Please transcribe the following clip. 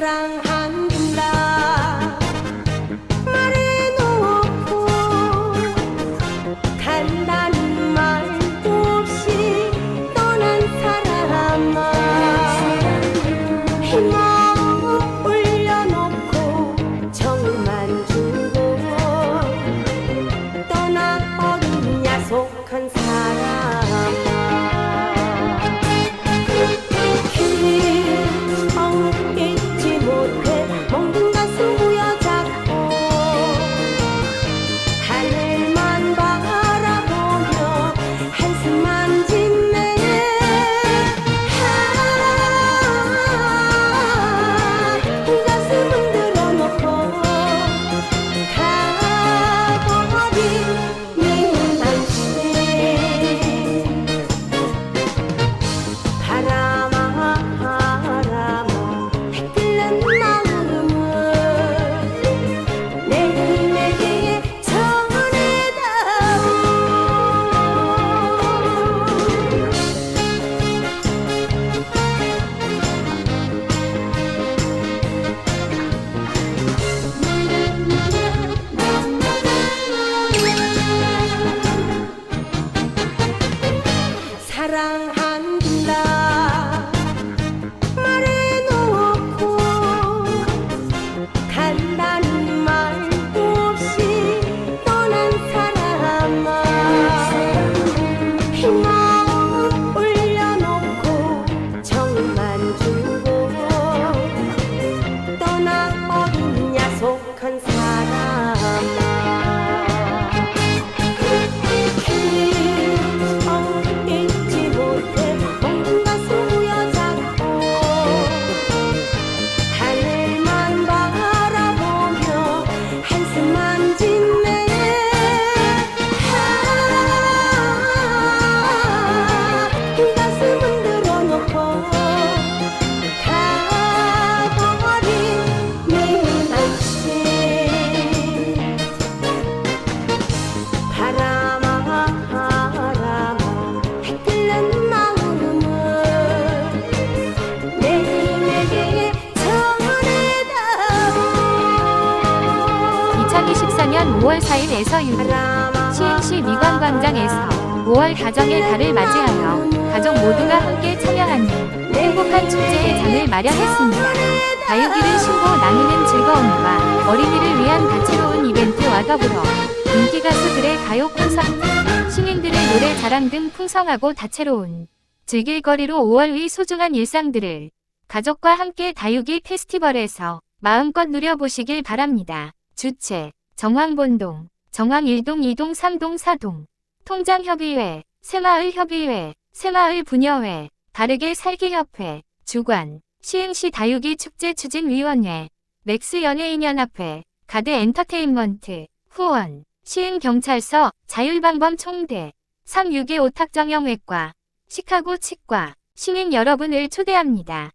사랑 Oh. 2014년 5월 4일에서 6일 시흥시 미관광장에서 5월 가정의 달을 맞이하여 가족 모두가 함께 참여하는 행복한 축제의 장을 마련했습니다. 다육이를 신고 나누는 즐거움과 어린이를 위한 다채로운 이벤트와 더불어 인기 가수들의 가요 콘서트, 시민들의 노래 자랑 등 풍성하고 다채로운 즐길거리로 5월의 소중한 일상들을 가족과 함께 다육이 페스티벌에서 마음껏 누려보시길 바랍니다. 주체 정황본동, 정황 1동, 2동, 3동, 4동, 통장협의회, 새마을협의회, 새마을 분여회, 바르게 살기협회, 주관, 시흥시 다육이 축제 추진위원회, 맥스 연예인연합회, 가드 엔터테인먼트, 후원, 시흥경찰서, 자율방범 총대, 362 오탁정형외과, 시카고 치과, 시민 여러분을 초대합니다.